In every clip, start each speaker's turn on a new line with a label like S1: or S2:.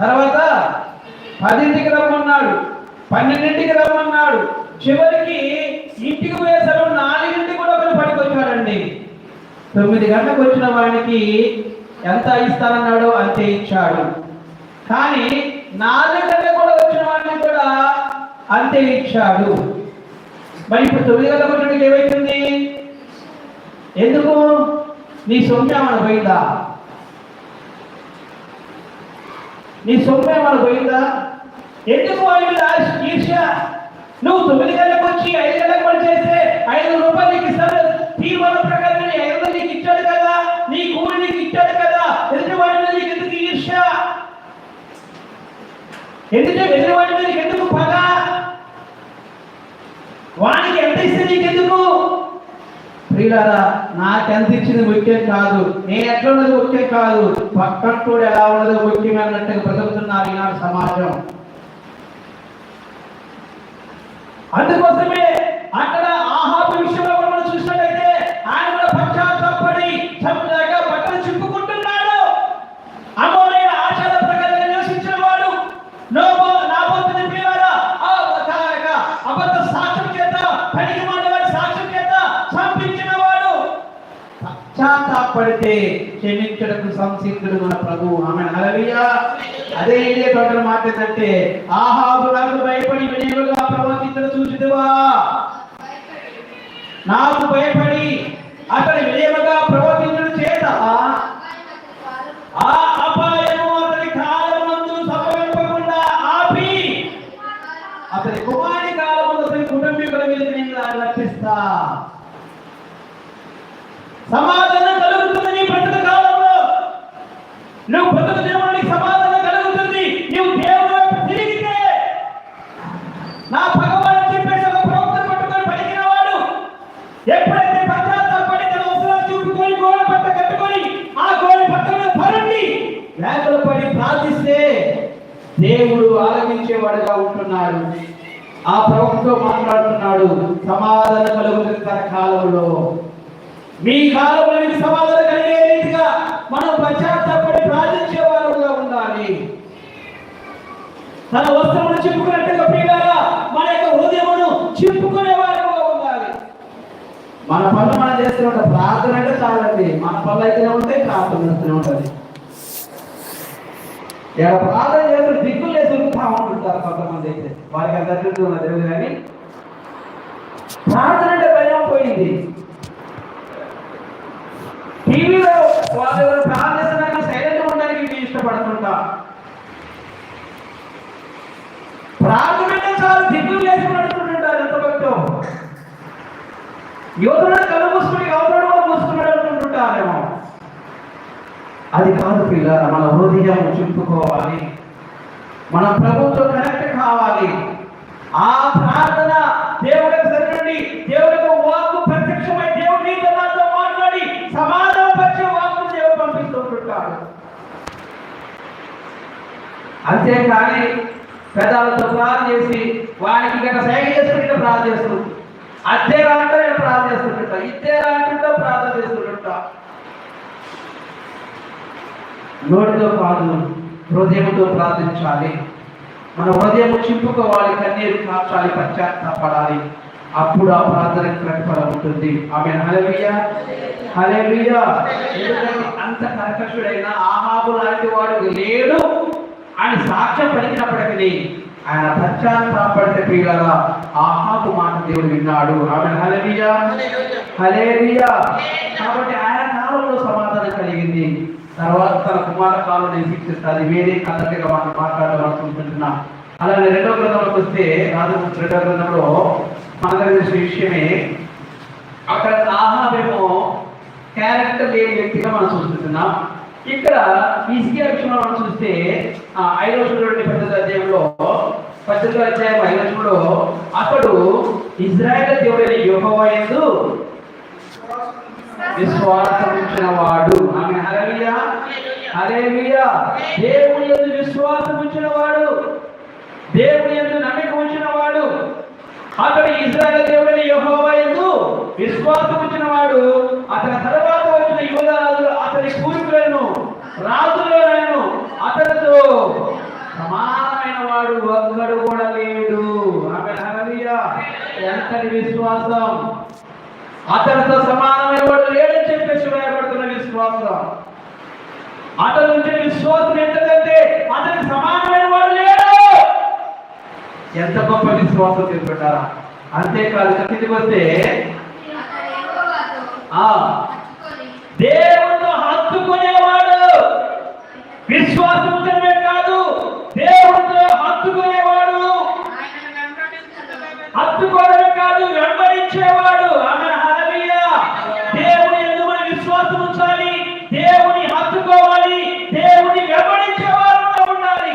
S1: తర్వాత పదింటికి రమ్మన్నాడు పన్నెండింటికి రమ్మన్నాడు. చివరికి ఇంటికి పోయేసరికి నాలుగింటికి కూడా ఒకరు పడికొచ్చాడండి తొమ్మిది గంటలకు వచ్చిన వాడికి ఎంత ఇస్తానన్నాడో అంతే ఇచ్చాడు. కానీ నాలుగు గంటలకు కూడా వచ్చిన వాడిని కూడా అంతే ఇచ్చాడు. మరి ఇప్పుడు తొమ్మిది గంటలకు వచ్చినకి ఏమైతుంది? ఎందుకు? నీ సొమ్ము పోయిందా? నీ సొమ్ము ఏమైనా పోయిందా? ఎందుకు వాళ్ళు ఈర్ష నువ్వు తొమ్మిది గంటలకు వచ్చి ఐదు గంటలకు పని చేస్తే ఐదు రూపాయలు నీకు ఇస్తాడు. తీర్మానం ప్రకారం నీ ఐదు వందలు నీకు ఇచ్చాడు కదా. నీ కూలి నీకు ఇచ్చాడు కదా. ఎదుటివాడి మీద నీకు ఎందుకు ఈర్ష ఎందుకంటే ఎదుటివాడి మీద నీకు ఎందుకు పగ? వానికి ఎంత ఇస్తే నీకెందుకు ప్రియులారా నాకెంత ఇచ్చింది ముఖ్యం కాదు. నేను ఎట్లా ఉన్నది ముఖ్యం కాదు. పక్కట్టుడు ఎలా ఉండదు ముఖ్యమైనట్టుగా బ్రతుకుతున్నారు ఈనాడు సమాజం. అందుకోసమే అక్కడ ఆహాబు విషయంలో కూడా మనం చూసినట్లయితే ఆయన కూడా పశ్చాత్తాపడి చంపలేక బట్టలు చింపుకుంటున్నాడు అమోలైన ఆచార ప్రకారంగా నివసించిన వాడు నోబో నాబోతుని ప్రియులారా ఆ ఒక అబద్ధ సాక్ష్యం చేత పనికి వాడి సాక్ష్యం చేత చంపించిన వాడు పడితే క్షమించడానికి సంసిద్ధుడు మన ప్రభు ఆమె అలవియా అదే ఇదే టోటల్ మాట ఏంటంటే ఆహాబు నాకు భయపడి వినియోగంగా ప్రవర్తించడం చూసిదివా నాకు భయపడి అతని వినియోగంగా ప్రవర్తించడం చేత ఆ అపాయము అతని కాలమందు సంభవింపకుండా ఆపి అతని కుమారి కాలమందు అతని కుటుంబీకుల మీద నేను రక్షిస్తా. సమాధానం నువ్వు బ్రతుకు దేవునికి సమాధానం కలుగుతుంది. నువ్వు దేవుని వైపు తిరిగితే నా భగవాన్ చెప్పేసి ఒక ప్రవక్త పట్టుకొని పలికిన వాడు ఎప్పుడైతే పశ్చాత్తాపడి తన అవసరాలు చూపుకొని గోడ పట్ట కట్టుకొని ఆ గోడ పట్ట మీద పరండి వేదలు పడి ప్రార్థిస్తే దేవుడు ఆలకించేవాడుగా ఉంటున్నాడు. ఆ ప్రవక్తతో మాట్లాడుతున్నాడు సమాధానం కలుగుతుంది తన కాలంలో. మీ కాలంలో మీకు సమాధానం కలిగే రీతిగా మనం పశ్చాత్తాపడి ప్రార్థించే వారుగా ఉండాలి తన వస్త్రమును చెప్పుకున్నట్టుగా ప్రియులారా మన యొక్క హృదయమును చెప్పుకునే వారుగా ఉండాలి. మన పనులు మనం చేస్తూనే ఉంటాం. ప్రార్థన అంటే చాలండి. మన పనులు అయితేనే ఉంటాయి ప్రార్థన చేస్తూనే ఉంటుంది ఇక్కడ ప్రార్థన చేస్తూ దిక్కులు లేసి ఉంటారు కొంతమంది అయితే. వారికి అంత అదృష్టం ఉన్నది తెలియదు కానీ. ప్రార్థన అంటే భయం పోయింది. టీవీలో వాళ్ళు ఎవరు ప్రార్థిస్తున్నాక సైలెంట్ ఉండడానికి నేను ఇష్టపడుతుంటా అంటే చాలా దిగులు లేచి నడుస్తుంటారు ఎంత భక్తం. యువతుడు కళ్ళు మూసుకుని యువతుడు కూడా మూసుకున్నాడు అనుకుంటుంటారేమో. అది కాదు పిల్ల మన హృదయం చింపుకోవాలి. మన ప్రభుత్వం కనెక్ట్ కావాలి. ఆ ప్రార్థన దేవుడి దగ్గర నుండి దేవుడి వాక్కు ప్రత్యక్షమై దేవుడి నీతో నాతో మాట్లాడి సమాధానం పరిచే వాక్కు దేవుడు పంపిస్తుంటాడు అంతేకాని పెదాలతో ప్రార్థన చేసి వాడికి గట్ట సైగ చేసుకుంటే ప్రార్థన చేస్తూ అద్దే రాంటే నేను ప్రార్థన చేస్తుంటా ఇద్దే రాంటుంటా ప్రార్థన చేస్తుంటా నోటితో కాదు హృదయంతో ప్రార్థించాలి. మన హృదయం చింపుకోవాలి కన్నీరు కాచాలి పశ్చాత్తాపడాలి. అప్పుడు ఆ ప్రార్థన ప్రతిఫలం ఉంటుంది. ఆమె హలవియా హలవియా అంత కర్కశుడైన ఆహాబు లాంటి వాడు లేడు. అని సాక్ష్యం పలికినప్పటికీ ఆయన పశ్చాత్తాపడితే ప్రియులగా ఆహాబు మాట దేవుడు విన్నాడు. ఆమె హలలుయ హలేలుయ కాబట్టి ఆయన కాలంలో సమాధానం కలిగింది. తర్వాత తన కుమార కాలం నేను శిక్షిస్తాను వేరే కథగా మనం మాట్లాడాలనుకుంటున్నాం అలాగే రెండో గ్రంథంలోకి వస్తే రాజు రెండో గ్రంథంలో మనకు విషయమే అక్కడ ఆహాబేమో క్యారెక్టర్ లేని వ్యక్తిగా మనం చూస్తున్నాం ఇక్కడ ఈసియా విషయంలో మనం చూస్తే ఆ ఐదవ చూడండి పద్దెనిమిది అధ్యాయంలో పద్దెనిమిది అధ్యాయం ఐదవ చూడు అతడు ఇజ్రాయెల్ దేవుడైన యెహోవా విశ్వాసం ఉంచిన వాడు ఆమె హల్లెలూయా. హల్లెలూయా. దేవుని ఎందు విశ్వాసం ఉంచిన వాడు దేవుని ఎందు నమ్మిక ఉంచిన వాడు అతడు ఇజ్రాయెల్ దేవుడైన యెహోవా యందు విశ్వాసం ఉంచిన వాడు అతని తర్వాత వచ్చిన యువత అతని అతని రాజులో రాజులను అతనితో సమానమైన వాడు ఒక్కడు కూడా లేడు. ఆమె ఎంతటి విశ్వాసం? అతనితో సమానమైన వాడు లేడని చెప్పేసి భయపడుతున్న విశ్వాసం. అతను ఉంటే విశ్వాసం ఎంతకంటే అతనికి సమానమైన వాడు లేడు. ఎంత గొప్ప విశ్వాసం తీసుకుంటారా అంతేకాదు కిందికి వస్తే ఆ దేవుడితో హత్తుకునేవాడు. విశ్వాసం కాదు దేవుడితో హత్తుకునేవాడు హత్తుకోవడమే కాదు వెంబడించేవాడు ఆమె హల్లెలూయా దేవుని యందు మన విశ్వాసం ఉంచాలి దేవుని హత్తుకోవాలి దేవుని వెంబడించేవారు ఉండాలి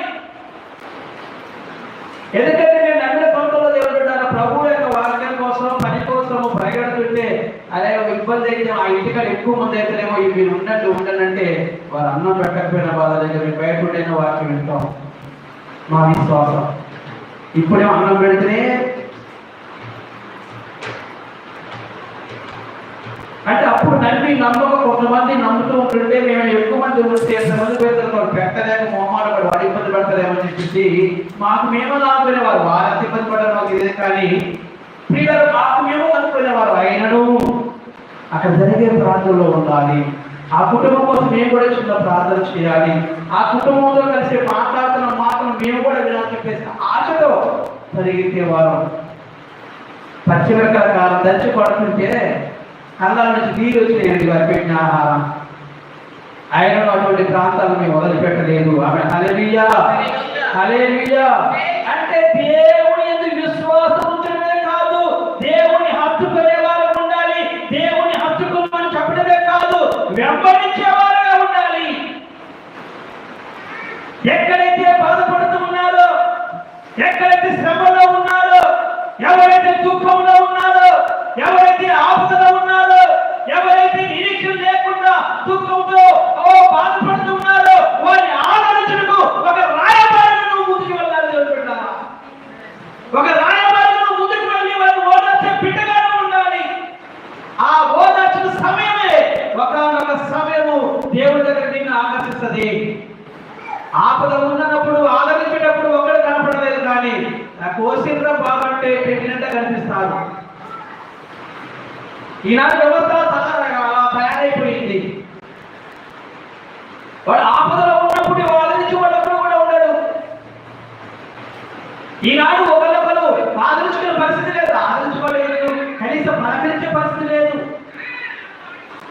S1: ఎందుకంటే నేను నమ్మిన కొంతలో దేవుడు ఉంటాను ప్రభు యొక్క వాక్యం కోసం పని కోసం ప్రకటిస్తుంటే అదే ఇబ్బంది అయితే ఆ ఇంటికాడ ఎక్కువ మంది అయితేనేమో ఇవి మీరు ఉండనంటే వారు అన్నం పెట్టకపోయినా వాళ్ళ దగ్గర మేము బయట వాక్యం వింటాం మా విశ్వాసం. ఇప్పుడేమో అన్నం పెడితేనే అంటే అప్పుడు నమ్మి నమ్మక కొంతమంది నమ్ముతూ ఉంటుంటే మేము ఎక్కువ మంది ఉంటే ఎంతమంది పెడతారు వాళ్ళు పెట్టలేక మొహమాట పడి వాడు ఇబ్బంది పడతారేమని చెప్పేసి మాకు మేము లాభపోయినవారు వారు ఎంత ఇబ్బంది పడడం మాకు ఇదే కానీ ప్రియులు మాకు మేము అనుకునేవారు అయినను. అక్కడ జరిగే ప్రాంతంలో ఉండాలి. ఆ కుటుంబం కోసం మేము కూడా చిన్న ప్రార్థన చేయాలి. ఆ కుటుంబంతో కలిసి మాట్లాడుతున్న మాటలు మేము కూడా వినాలని చెప్పేసి ఆశతో పరిగెత్తే వారం పచ్చిమిరకాయ కాలం దంచి పడుతుంటే కళ్ళ నుంచి నీరు వచ్చినాయండి వారు పెట్టిన ఆహారం ఆయన అటువంటి ప్రాంతాలను మేము వదిలిపెట్టలేదు. ఆమె హల్లెలూయా. హల్లెలూయా. అంటే దేవుని ఎందుకు విశ్వాసం ఉంచడమే కాదు దేవుని హత్తుకునే వారు ఉండాలి దేవుని హత్తుకుని చెప్పడమే కాదు వెంబడించే వారుగా ఉండాలి ఎక్కడైతే బాధపడుతూ ఉన్నారో ఎవరైతే శ్రమలో ఉన్నారో ఎవరైతే దుఃఖంలో ఉన్నారో ఎవరైతే ఆపదలో ఉన్నారో ఎవరైతే నిరీక్షణ లేకుండా దుఃఖంతో ఓ బాధపడుతూ వారి ఆలోచనకు ఒక రాయబారిను ముందుకు వెళ్ళాలి అనుకుంటా ఒక రాయబారిను ముందుకు వెళ్ళి వారిని ఓదార్చే బిడ్డగానే ఉండాలి. ఆ ఓదార్చిన సమయమే ఒకనొక సమయము దేవుడి దగ్గర నిన్ను ఆకర్షిస్తుంది. ఆపద ఈనాడు వ్యవస్థ తయారైపోయింది. వాడు ఆపదలో ఉన్నప్పుడు వాళ్ళని వాడు కూడా ఉండడు. ఈనాడు ఒకరికొకరు ఆదరించుకునే పరిస్థితి లేదు. ఆదరించుకోలేదు కనీసం పలకరించే పరిస్థితి లేదు.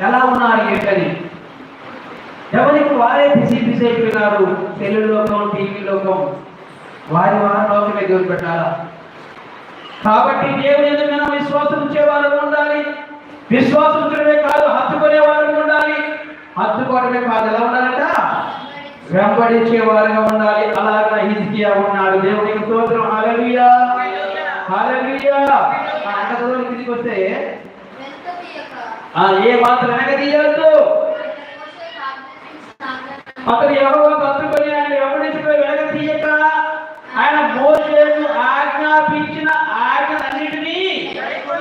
S1: ఎలా ఉన్నారు ఏంటని? ఎవరికి వారే బిజీ బిజీ అయిపోయినారు. సెల్లు లోకం టీవీ లోకం వారి వారి లోకమే దేవుడు పెట్టాలా? కాబట్టి దేవుని విశ్వాసం కాదు హత్తుకునే వారు ఉండాలి. హత్తుకోవడమే కాదు ఎలా ఉండాలంట? వెంబడించే వారుగా ఉండాలి. అలాగా హిజ్కియా ఉన్నాడు. దేవునికి స్తోత్రం. హల్లెలూయా. హల్లెలూయా. ఆ అంటతో వస్తే? ఆ ఏ మాత్రం వెనక అతను ఎవరో తత్తుకొని ఆయన వెంబడించిపోయి వెనక తీయక ఆయన మోసేను ఆజ్ఞాపించిన ఆజ్ఞలన్నిటినీ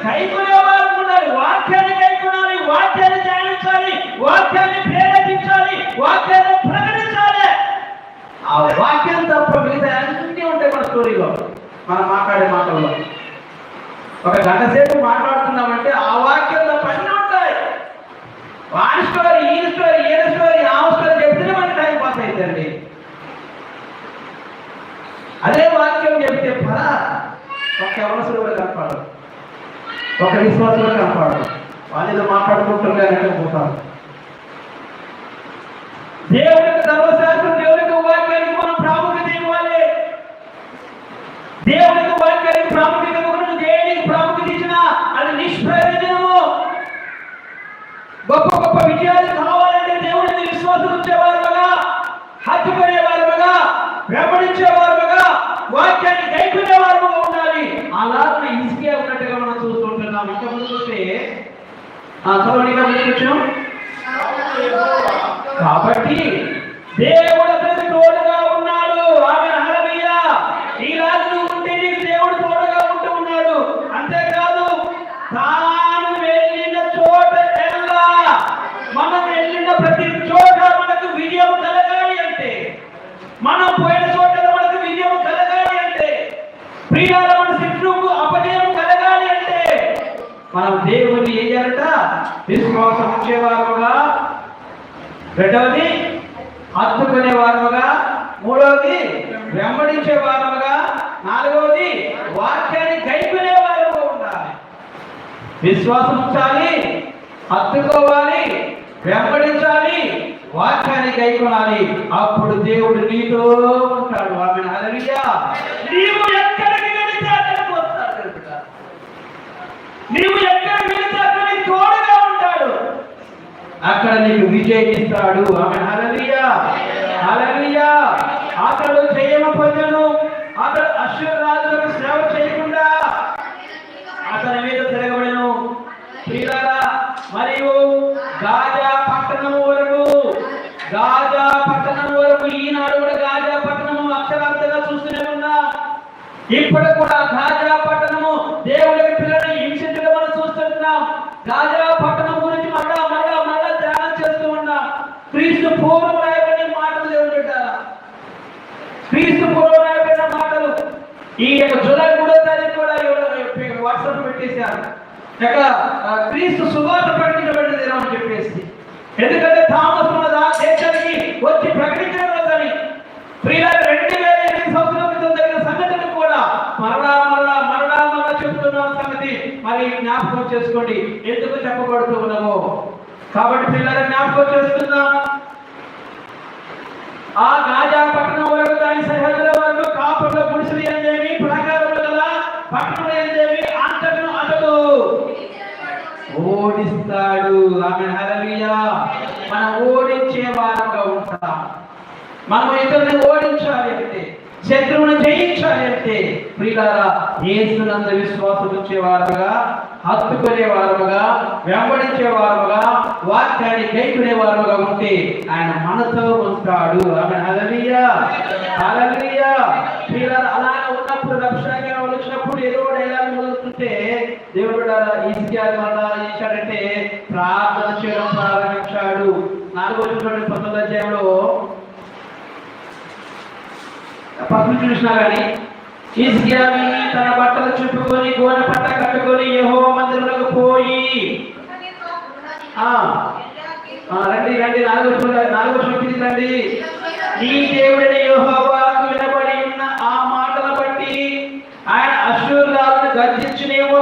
S1: కైకొని వాక్యాన్ని ప్రేరేపించాలి వాక్యాన్ని ప్రకటించాలి. ఆ వాక్యం తప్ప మిగతా అన్నీ ఉంటాయి మన స్టోరీలో. మనం మాట్లాడే మాటల్లో. ఒక గంట సేపు మాట్లాడుతున్నామంటే ఆ వాక్యం తప్ప అన్నీ ఉంటాయి. వాడి స్టోరీ ఈ స్టోరీ ఏ స్టోరీ ఆ స్టోరీ చెప్తేనే మనకి టైం పాస్ అవుతుంది అదే వాక్యం చెప్తే పద ఒక అవసరం కూడా కనపడదు ఒక విశ్వాసం కూడా కనపడదు వాళ్ళు మాట్లాడుకుంటున్నారు పోతారు. దేవుని యొక్క ధర్మశాస్త్రం దేవుని యొక్క వాక్యానికి మనం ప్రాముఖ్యత ఇవ్వాలి. దేవుని యొక్క వాక్యానికి ప్రాముఖ్యత ఇవ్వకుండా దేనికి ప్రాముఖ్యత ఇచ్చినా అది నిష్ప్రయోజనము. గొప్ప గొప్ప విజయాలు కావాలంటే దేవుడిని విశ్వాసం ఉంచేవారుగా హత్తుకునేవారుగా వెంబడించేవారుగా వాక్యాన్ని గైకునేవారుగా ఉండాలి. అలాగే ఈజీగా ఉన్నట్టుగా మనం చూస్తుంటున్నాం ఇంకా ముందు చూస్తే ఆ చదవండి ఇంకా ముందుకు కాబట్టి దేవుడు అతనికి తోడుగా ఉన్నాడు. ఆమె హరమీయ ఈ రాజు ఉంటే నీకు దేవుడు తోడుగా ఉంటూ ఉన్నాడు. అంతేకాదు తాను వెళ్ళిన చోట ఎల్లా మనం వెళ్ళిన ప్రతి చోట మనకు విజయం కలగాలి అంటే మనం పోయిన చోట మనకు విజయం కలగాలి ప్రియాల మన శత్రువుకు అపజయం కలగాలి అంటే మనం దేవుని ఏం చేయాలంట విశ్వాసం ఉంచేవారుగా రెండవది హత్తుకునే వారముగా మూడవది వెంబడించే వారముగా నాలుగవది వాక్యాన్ని గైకునే వారముగా ఉండాలి. విశ్వాసం ఉంచాలి హత్తుకోవాలి వెంబడించాలి వాక్యాన్ని గైకొనాలి. అప్పుడు దేవుడు నీతో ఉంటాడు. ఆమె హల్లెలూయా. నీవు ఎక్కడికి నీవు ఎక్కడ వెళితే అక్కడ నీకు తోడుగా ఉంటాడు అక్కడ నీకు విజయమిస్తాడు ఆమె హల్లెలూయా. హల్లెలూయా. అతడు చేయమ పొందను అతడు అశ్వరాజులకు సేవ చేయకుండా అతని మీద తిరగబడను. ప్రియులారా మరియు గాజా పట్టణం వరకు గాజా పట్టణం వరకు ఈనాడు కూడా గాజా పట్టణము అక్షరార్థంగా చూస్తూనే ఉన్నా. ఇప్పుడు కూడా గాజా పట్టణము దేవుడికి పిల్లలు హింసించడం మనం చూస్తున్నాం గాజా పట్టణం ఇక క్రీస్తు సువార్త ప్రకటించబడిన దినం అని చెప్పేసి. ఎందుకంటే థామస్ మన దేశానికి వచ్చి ప్రకటించడం లేదని ప్రియుల రెండు వేల ఎనిమిది సంవత్సరాల క్రితం జరిగిన సంగతులు కూడా మరలా మరలా మరలా మరలా చెప్తున్న సంగతి. మరి జ్ఞాపకం చేసుకోండి. ఎందుకు చెప్పబడుతూ ఉన్నామో. కాబట్టి పిల్లల జ్ఞాపకం చేస్తున్నా ఆ గాజా పట్టణం వరకు దాని సరిహద్దు వరకు కాపుల గుడిసెలు ఏందేమి ప్రాకారములు గల పట్టణం ఏందేమి అంతకును అతడు ఓడిస్తాడు. ఆమె హరలియా మనం ఓడించే వారంగా ఉంటాం. మనం ఇతరుని ఓడించాలి అంటే శత్రువును జయించాలి అంటే ప్రియులారా ఏసునంద విశ్వాసం వారుగా హత్తుకునే వారుగా వెంబడించే వారుగా వాక్యాన్ని గైకునే వారుగా ఉంటే ఆయన మనతో ఉంటాడు. ఆమె హలలియా హలలియా ప్రియులారా అలాగే ఉన్నప్పుడు రక్షణ దేవుడు ఈజీగా మళ్ళా చేశాడంటే ప్రార్థన చేయడం ప్రారంభించాడు. నాలుగో చూడండి పంతొమ్మిది అధ్యాయంలో. పక్కన చూసినా కానీ ఇస్కియాని తన బట్టలు చుట్టుకొని గోన పట్ట కట్టుకొని యహో మందిరంలోకి పోయి. రండి రండి నాలుగో చూడ నాలుగో చూపించి రండి. నీ దేవుడైన యహోవా వినబడి ఉన్న ఆ మాటల బట్టి ఆయన అశ్వరాలను గర్జించునేమో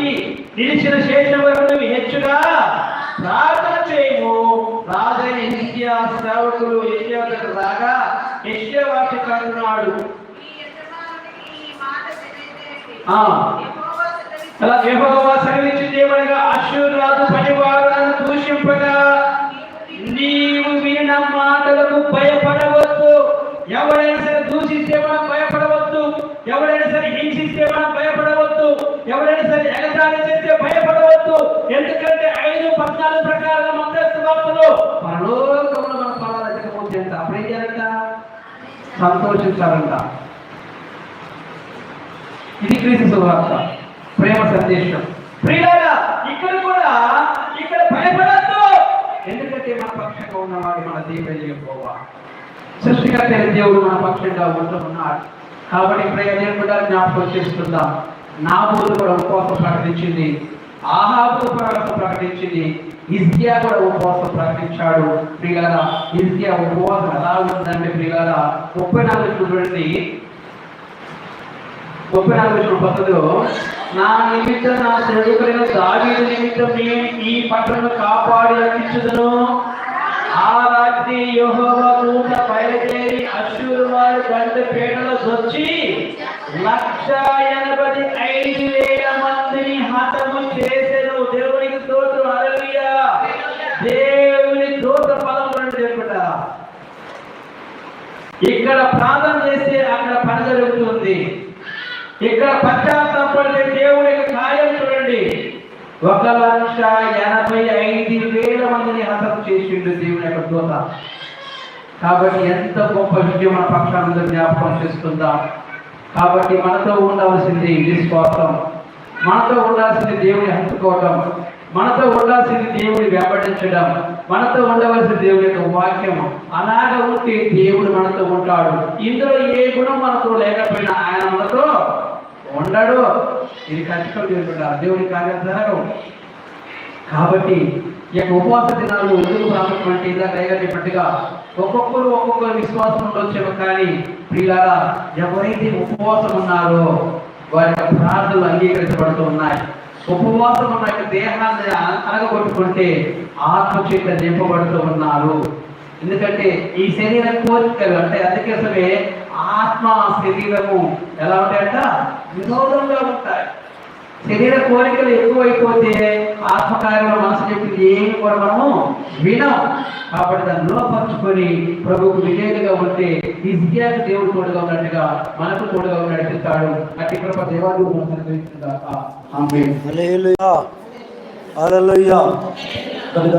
S1: కాబట్టి నిలిచిన శేషం హెచ్చుగా? ప్రార్థన చేయము. రాజైన హిజ్కియా సేవకులు యెషయా దగ్గర రాగా యెషయా వాటి కాకున్నాడు ఆ. అలా యెహోవా సెలవిచ్చి దేవుడిగా రాజు పనివారులను దూషింపగా నీవు విన మాటలకు భయపడవద్దు. ఎవరైనా ఎవరైనా సరే హింసిస్తే మనం భయపడవద్దు. ఎవరైనా సరే ఎగతాళి చేస్తే భయపడవద్దు. ఎందుకంటే ఐదు పద్నాలుగు ప్రకారం మందస్తు వార్తలు పరలోకములు మనం ఫలాలు ఎక్కకపోతే ఎంత? అప్పుడు ఏం చేయాలంట? సంతోషించాలంట. ఇది క్రీస్తు సువార్త ప్రేమ సందేశం. ప్రియులారా ఇక్కడ కూడా ఇక్కడ భయపడద్దు. ఎందుకంటే మన పక్షంగా ఉన్నవాడు మన దేవుడు పోవా సృష్టికర్త దేవుడు మన పక్షంగా ఉంటూ ఉన్నాడు కాబట్టి ఇప్పుడు నేను కూడా జ్ఞాపకం చేసుకుందాం. నా బోధ కూడా ఉపవాసం ప్రకటించింది. ఆహాబు ఉపవాసం ప్రకటించింది. ఇజ్కియా కూడా ఉపవాసం ప్రకటించాడు. ప్రియులారా ఇజ్కియా ఉపవాసం ఎలా ఉందంటే ప్రియులారా ముప్పై నాలుగు చూడండి. ముప్పై నాలుగు చూడు పద్ధతిలో నా నిమిత్తం నా సేవకులైన దావీ నిమిత్తం నేను ఈ పట్టణం కాపాడి అందించదును ఆ రాత్రి యెహోవా దూత బయలుదేరి అశ్వరు వారి గంట పీటలో వచ్చి లక్ష ఎనభై ఐదు వేల మందిని హతము చేసెను. దేవునికి స్తోత్రం. హల్లెలూయా. దేవుని దూత పదం రెండు చెప్పుట. ఇక్కడ ప్రార్థన చేస్తే అక్కడ పని జరుగుతుంది. ఇక్కడ పశ్చాత్తాపడితే దేవుడి యొక్క ఒక లక్ష ఎనభై ఐదు వేల మందిని హతం చేసిండు దేవుని యొక్క దూత. కాబట్టి ఎంత గొప్ప విజయం మన పక్షానందరూ జ్ఞాపకం చేసుకుందాం. కాబట్టి మనతో ఉండవలసింది విశ్వాసం. మనతో ఉండాల్సింది దేవుని హత్తుకోవటం మనతో ఉండాల్సింది దేవుని వెంబడించడం. మనతో ఉండవలసిన దేవుని యొక్క వాక్యం. అలాగ ఉంటే దేవుడు మనతో ఉంటాడు. ఇందులో ఏ గుణం మనతో లేకపోయినా ఆయన మనతో ఉండడు. ఇది కష్టం చేసుకుంటారు దేవుని కార్యం జరగవు కాబట్టి ఈ యొక్క ఉపవాస దినాలు ఎందుకు ప్రాముఖ్యం అంటే ఇలా దయగా చెప్పినట్టుగా ఒక్కొక్కరు ఒక్కొక్కరు విశ్వాసం ఉండొచ్చేమో కానీ ప్రియులారా ఎవరైతే ఉపవాసం ఉన్నారో వారి యొక్క ప్రార్థనలు అంగీకరించబడుతూ ఉన్నాయి. ఉపవాసం ఉన్న యొక్క దేహాన్ని అనగొట్టుకుంటే ఆత్మచేత నింపబడుతూ ఉన్నారు. ఎందుకంటే ఈ శరీర కోరికలు అంటే అందుకోసమే ఆత్మ శరీరము ఎలా ఉంటాయంట? వినోదంగా ఉంటాయి. శరీర కోరికలు ఎక్కువైపోతే ఆత్మకార్యంలో మనసు చెప్పింది ఏమి కూడా మనము వినం. కాబట్టి దాన్ని లోపరుచుకొని ప్రభుకు విధేయులుగా ఉంటే ఈజీయాకి దేవుడు తోడుగా ఉన్నట్టుగా మనకు తోడుగా నడిపిస్తాడు అట్టి కృప దేవాలు మనకు అనుగ్రహిస్తుందాక ఆమె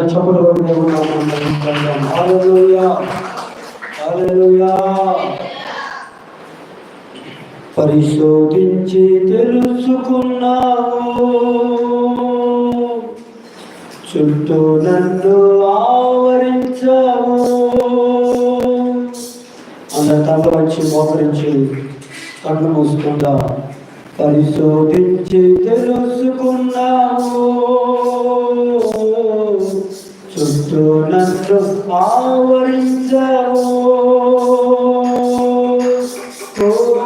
S2: చెప్పులు కొట్టి దేవుని నామమున స్తుతిద్దాం. హల్లెలూయా హల్లెలూయా పరిశోధించి తెలుసుకున్నావు. చుట్టూ నన్ను ఆవరించావు. అందరు వచ్చి మోకరించి కళ్ళు మూసుకుందా పరిశోధించి తెలుసుకున్నావు. చుట్టూ నన్ను ఆవరించావు.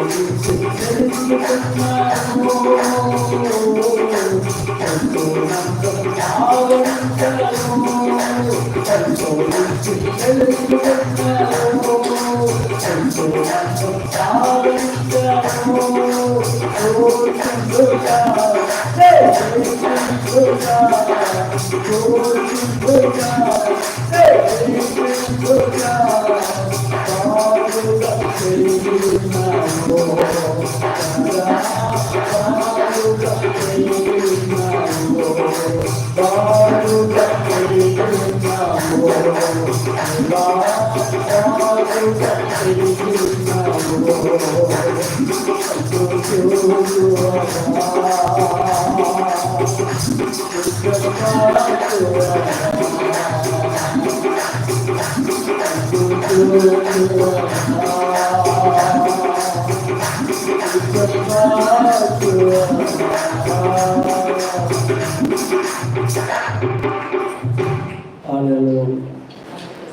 S2: Oh, తిరిగి ఉన్నావు రాజా చాలుగా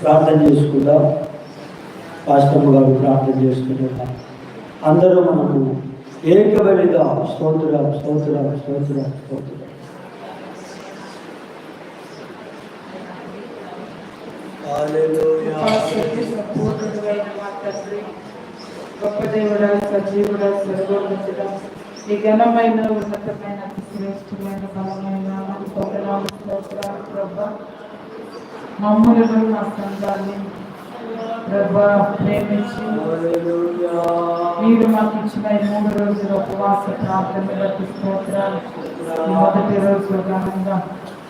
S2: ప్రార్థన చేసుకుందాం. పాస్టమ్ గారు ప్రార్థన చేసుకుంటున్నాం అందరూ మనము ఏకబడిగా స్తోత్రం స్తోత్రం స్తోత్రం స్తోత్రం. హల్లెలూయా.
S3: గొప్ప దేవుడా సజీవుడా సర్వోన్నతుడా నీ ఘనమైన ఉన్నతమైన శ్రేష్టమైన బలమైన మమ్ములను మా సంఘాన్ని ప్రభా ప్రేమించి మీరు మాకు ఇచ్చిన ఈ మూడు రోజుల ఉపవాస ప్రార్థన బట్టి స్తోత్రాలు. ఈ మొదటి రోజు ఘనంగా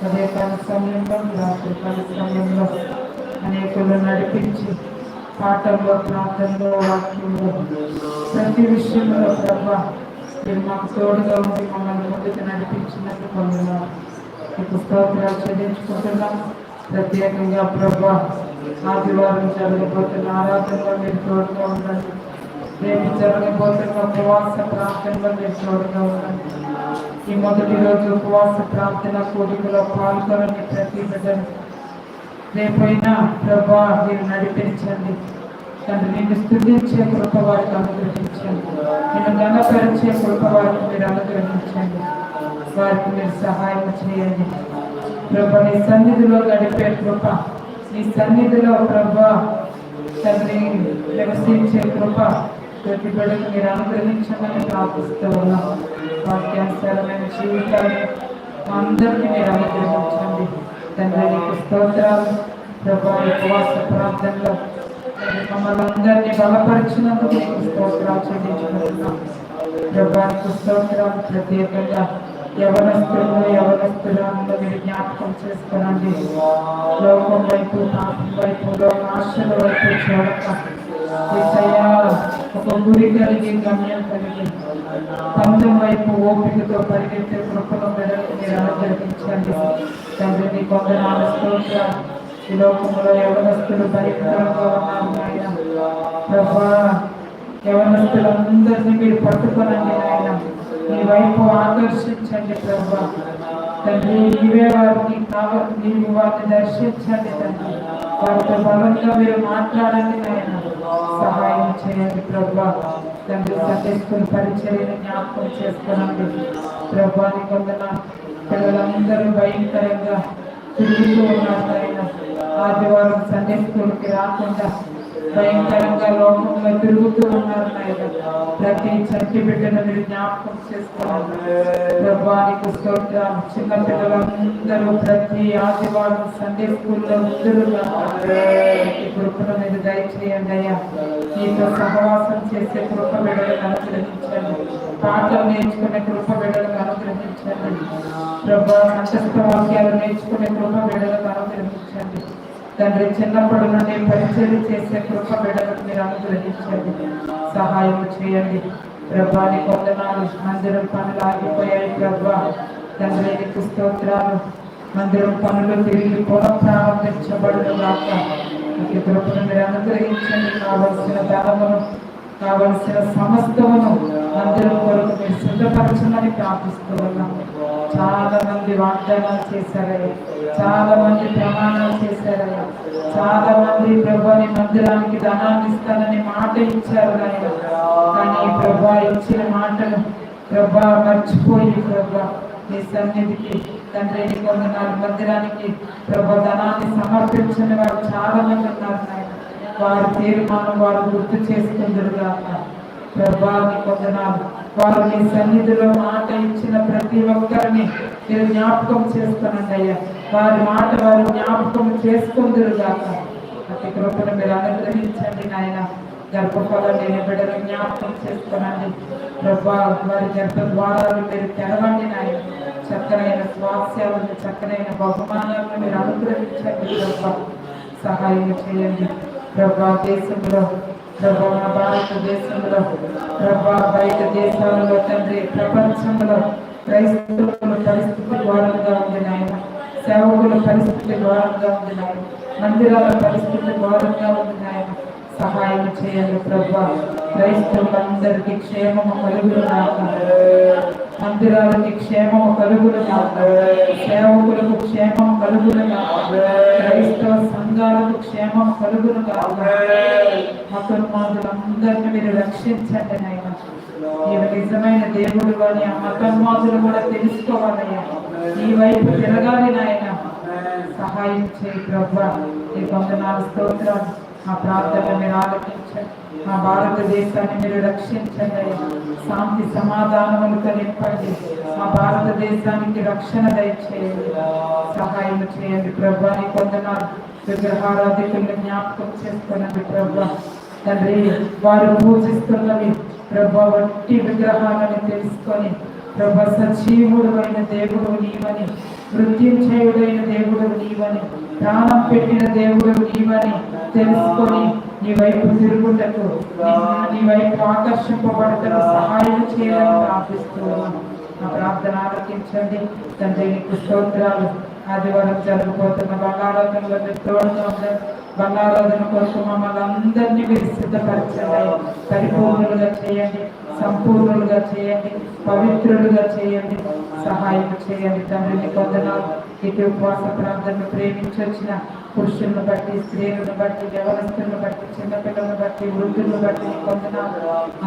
S3: ఉదయకాల సమయంలో రాత్రి కాల సమయంలో అనేకులు నడిపించి పాటల్లో ప్రార్థనలో వాక్యంలో ప్రతి విషయంలో ప్రభా మీరు మాకు తోడుగా ఉండి మమ్మల్ని ముందుకు నడిపించినట్టు పొందున్నాం ఈ పుస్తకాలు చెల్లించుకుంటున్నాం ప్రత్యేకంగా ప్రభా ఆదివారం జరగబోతున్న ఆరాధనలో మీరు తోడుగా ఉండండి. రేపు జరగబోతున్న ఉపవాస ప్రాంతంలో మీరు తోడుగా ఉండండి. ఈ మొదటి రోజు ఉపవాస ప్రార్థన కోరికలో పాల్గొనని ప్రతి బిడ్డను. రేపైనా ప్రభా మీరు నడిపించండి. తండ్రి నేను స్థుతించే కృప వారికి అనుగ్రహించండి. నేను గణపరిచే కృప వారికి మీరు అనుగ్రహించండి. వారికి మీరు సహాయం చేయండి. ప్రభా నీ సన్నిధిలో గడిపే కృప నీ సన్నిధిలో ప్రభా తండ్రి నివసించే కృప ప్రతి బిడ్డకు మీరు అనుగ్రహించమని ప్రార్థిస్తూ ఉన్నాం. వాక్యానుసారమైన జీవితాన్ని అందరికీ మీరు అనుగ్రహించండి. తండ్రి స్తోత్రాలు ప్రభా ఉపవాస ప్రాంతంలో మమ్మల్ని అందరినీ బలపరిచినందుకు స్తోత్రాలు చెల్లించుకుంటున్నాం. ప్రభానికి స్తోత్రాలు ప్రత్యేకంగా యవనస్తులు యవనస్తులను మీరు జ్ఞాపకం చేసుకోనండి. లోకం వైపు పాపం వైపు లోక వైపు చూడక ఒక గురి కలిగి గమ్యం కలిగి పందెం వైపు ఓపికతో పరిగెత్తే కృపను మెడకు మీరు అనుగ్రహించండి తండ్రి నీ కొందనాలు స్తోత్రాలు ఈ లోకంలో యవనస్తులు భయంకరంగా ఉన్నారు నాయన ప్రభా యవనస్తులందరినీ మీరు పట్టుకోనండి నాయన మీ వైపు ఆకర్షించండి ప్రభా. తండ్రి నీవే వారికి కావాలి నీవు వారిని దర్శించండి తండ్రి వారితో బలంగా మీరు మాట్లాడండి నాయన. సహాయం చేయండి ప్రభా. తండ్రి సందేశకుని పరిచర్యను జ్ఞాపకం చేసుకోనండి. ప్రభాని కొందన పిల్లలందరూ భయంకరంగా తిరుగుతూ ఉన్నారు నాయన. ఆదివారం సండే రాకుండా భయంకరంగా లోకంలో తిరుగుతూ ఉన్నారు ప్రతి చంటి బిడ్డను మీరు జ్ఞాపకం చేసుకోవాలి. ప్రభానికి స్తోత్రం చిన్న పిల్లలందరూ ప్రతి ఆదివారం సండే స్కూల్లో ముందుగా ఈ కృపను మీరు దయచేయండి అయ్యా. మీతో సహవాసం చేసే కృప బిడ్డలకు అనుగ్రహించండి. పాటలు నేర్చుకునే కృప బిడ్డలకు అనుగ్రహించండి. ప్రభా నక్షత్ర వాక్యాలు నేర్చుకునే కృప బిడ్డలకు అనుగ్రహించండి. తండ్రి చిన్నప్పటి నుండి పరిచయం చేసే కృప బిడ్డలకు మీరు అనుగ్రహించండి. సహాయం చేయండి. ప్రభాని కొందనాలు మందిరం పనులు ఆగిపోయాయి ప్రభా. తండ్రి నీకు స్తోత్రాలు. మందిరం పనులు తిరిగి పునః ప్రారంభించబడును ఈ కృపను మీరు అనుగ్రహించండి. కావలసిన ధనమును కావలసిన సమస్తమును మందిరం కొరకు మీరు సిద్ధపరచమని ప్రార్థిస్తూ ఉన్నాం. చాలా మంది వాగ్దానాలు చేశారయ్యా చాలా మంది ప్రమాణాలు చేశారయ్యా చాలా మంది ప్రభాని మందిరానికి ధనాన్ని ఇస్తానని మాట ఇచ్చారు నాయన. కానీ ప్రభా ఇచ్చిన మాటను ప్రభా మర్చిపోయి ప్రభా నీ సన్నిధికి తండ్రి నీ కొందనాలు మందిరానికి ప్రభా ధనాన్ని సమర్పించిన వారు చాలా మంది ఉన్నారు నాయన. వారి తీర్మానం వారు గుర్తు చేసుకుందరుగా ప్రభా నీ వారు సన్నిధిలో మాట ఇచ్చిన ప్రతి ఒక్కరిని మీరు జ్ఞాపకం చేసుకునండి అయ్యా. వారి మాట వారు జ్ఞాపకం చేసుకుందరుగా ప్రతి కృపను మీరు అనుగ్రహించండి నాయన. గర్భఫలం లేని బిడ్డలు జ్ఞాపకం చేసుకోనండి. ప్రభా వారి గర్భ ద్వారాలు మీరు తెరవండి నాయన. చక్కనైన స్వాస్యాలను చక్కనైన బహుమానాలను మీరు అనుగ్రహించండి ప్రభా. సహాయం చేయండి. ప్రభా దేశంలో ప్రభా భారతదేశంలో ప్రభా బయట దేశాలలో తండ్రి ప్రపంచంలో క్రైస్తవుల పరిస్థితి ఘోరంగా ఉంది నాయన సేవకుల పరిస్థితి ఘోరంగా ఉంది నాయన మందిరాల పరిస్థితి ఘోరంగా ఉంది నాయన సహాయం చేయండి ప్రభా. క్రైస్తవులందరికీ క్షేమము కలుగులు నాక మందిరాలకి క్షేమము కలుగులు సేవకులకు క్షేమం కలుగులు క్రైస్తవ సంఘాలకు క్షేమం కలుగులు మతోన్మాదులందరినీ మీరు రక్షించండి నాయన మీరు నిజమైన దేవుడు అని ఆ మతోన్మాదులు కూడా తెలుసుకోవాలయ్యా. ఈ వైపు తిరగాలి నాయన. సహాయం చేయి ప్రభు. ఈ వందనాలు స్తోత్రాలు. ఆ ప్రార్థన మీరు ఆలోచించండి మా భారతదేశాన్ని మీరు రక్షించండి. శాంతి సమాధానములతో నింపండి మా భారతదేశానికి రక్షణ దయచేయండి. సహాయం చేయండి ప్రభా. నీ కొందనాలు విగ్రహారాధికులను జ్ఞాపకం చేసుకోనండి ప్రభా. తండ్రి వారు పూజిస్తున్నవి ప్రభా వట్టి విగ్రహాలను తెలుసుకొని ప్రభ సజీవుడు అయిన దేవుడు నీవని మృత్యుంజయుడైన దేవుడు నీవని ప్రాణం పెట్టిన దేవుడు నీవని తెలుసుకొని నీ వైపు తిరుగుటకు నీ- వైపు ఆకర్షింపబడుతున్న సహాయం చేయాలని ప్రార్థిస్తున్నాను. నా ప్రార్థన ఆలకించండి. తండ్రి నీకు స్తోత్రాలు. ఆదివారం జరగబోతున్న మీరు తోడుగా బంగాళాదన కోసం మమ్మల్ని అందరినీ మీరు సిద్ధపరచండి. పరిపూర్ణులుగా చేయండి. సంపూర్ణులుగా చేయండి. పవిత్రులుగా చేయండి. సహాయం చేయండి. తండ్రిని కొందనాలు ఇటు ఉపవాస ప్రాంతాన్ని ప్రేమించి వచ్చిన పురుషులను బట్టి స్త్రీలను బట్టి వ్యవస్థలను బట్టి చిన్నపిల్లలను బట్టి వృద్ధులను బట్టి పొందిన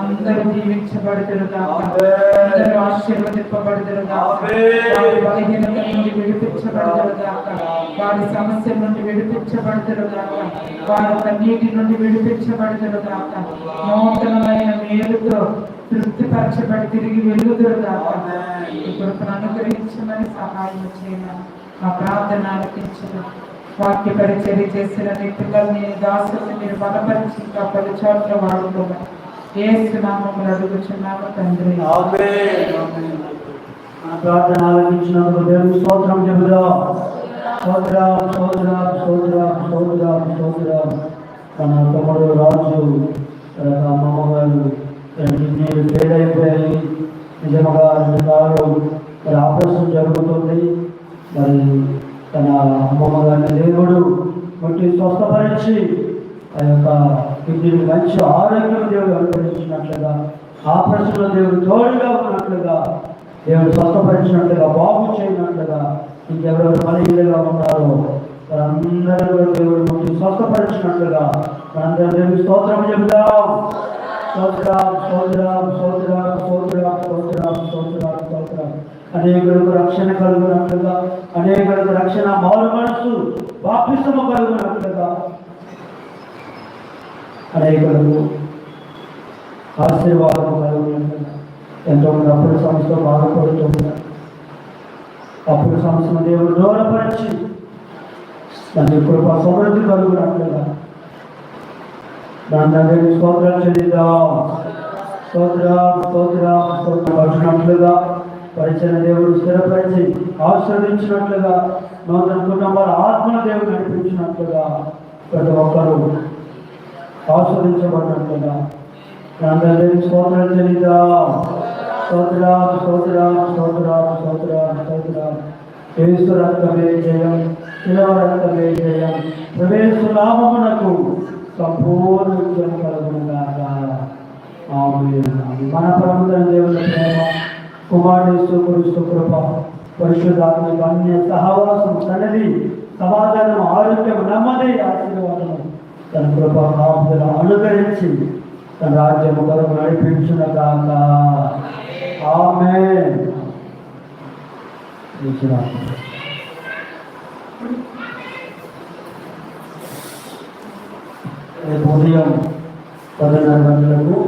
S3: అందరూ దీవించబడుతురుగా అందరూ ఆశీర్వదింపబడుతురుగా బలహీనత నుండి విడిపించబడుతురుగా వారి సమస్య నుండి విడిపించబడుతురుగా వారి కన్నీటి నుండి విడిపించబడుతురుగా నూతనమైన మేలుతో తృప్తిపరచబడి తిరిగి వెలుగుదురుగా. ఇప్పుడు అనుగ్రహించమని సహాయం చేయమని మా ప్రార్థన ఆలకించిన వాక్య పరిచర్య చేసిన నీ పిల్లల్ని నీ దాసుల్ని మీరు బలపరిచి ఇంకా పలు చోట్ల వాడుకోమని ఏ సునామములు అడుగుచున్నాము తండ్రి
S2: ప్రార్థన ఆలోచించిన హృదయం స్తోత్రం చెబుదాం. స్తోత్రం స్తోత్రం స్తోత్రం స్తోత్రం స్తోత్రం. తన తమ్ముడు రాజు తన అమ్మమ్మ గారు నేను పేదైపోయాయి నిజముగా రెండు మరి ఆపరేషన్ జరుగుతుంది. మరి తన అమ్మమ్మ గారిని దేవుడు కొట్టి స్వస్థపరిచి ఆ యొక్క కిడ్నీని మంచి ఆరోగ్యం దేవుడు అనుగ్రహించినట్లుగా ఆపరేషన్లో దేవుడు తోడుగా ఉన్నట్లుగా దేవుడు స్వస్థపరిచినట్లుగా బాగు చేయనట్లుగా ఇంకెవరెవరు బలహీనగా ఉన్నారో. వారందరూ కూడా దేవుడు ముట్టి స్వస్థపరిచినట్లుగా మనందరం దేవుడి స్తోత్రం చెబుతాం. స్తోత్రం స్తోత్రం స్తోత్రం స్తోత్రం స్తోత్రం స్తోత్రం స్తోత్రం. అనేకులకు రక్షణ కలుగునట్లుగా అనేకులకు రక్షణ మారు మనస్సు బాప్తిసమ కలుగునట్లుగా. అనేకులకు ఆశీర్వాదం కలుగునట్లుగా. ఎంతోమంది అప్పుడు సంస్థ బాధపడుతూ ఉన్నారు అప్పుడు సంస్థను దేవుడు దూరపరిచి దాని కృప సమృద్ధి కలుగునట్లుగా. దాని దగ్గర స్తోత్రాలు చెల్లిద్దాం. స్తోత్రం స్తోత్రం స్తోత్రం. వచ్చినట్లుగా పరిచయ దేవుడు స్థిరపరిచి ఆశీర్వదించినట్లుగా నూతన కుటుంబాల ఆత్మ దేవుడు నడిపించినట్లుగా ప్రతి ఒక్కరూ ఆస్వాదించబడినట్లుగా అందరి స్తోత్రాలు చెల్లిద్దాం. స్తోత్రం స్తోత్రం స్తోత్రం స్తోత్రం స్తోత్రం యేసు రక్తమే జయం శిలవ రక్తమే జయం. ప్రవేశ నామమునకు సంపూర్ణ విజయం కలుగునుగాక. ఆమేన్. మన ప్రభుత్వ దేవుని ప్రేమ కుమారుడు కురుస్తు కృప పరిశుద్ధాత్మక అన్య సహవాసం సన్నది సమాధానం ఆరోగ్యం నెమ్మది ఆశీర్వాదం తన కృప కాపుదల అనుగ్రహించి తన రాజ్యం కొరకు నడిపించిన కాక ఆమె రేపు ఉదయం పదిన్నర గంటలకు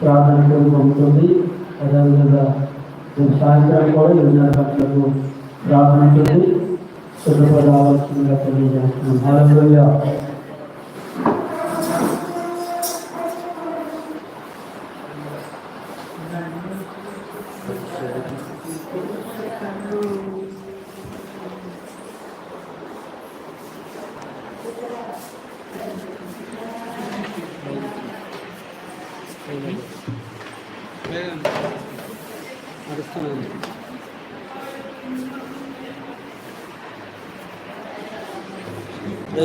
S2: ప్రార్థన ఉంటుంది. అదేవిధంగా రేపు సాయంత్రం కూడా ఎనిమిదిన్నర గంటలకు ప్రార్థన ఉంటుంది సుఖపడి రావాల్సిందిగా తెలియజేస్తున్నాం హల్లెలూయా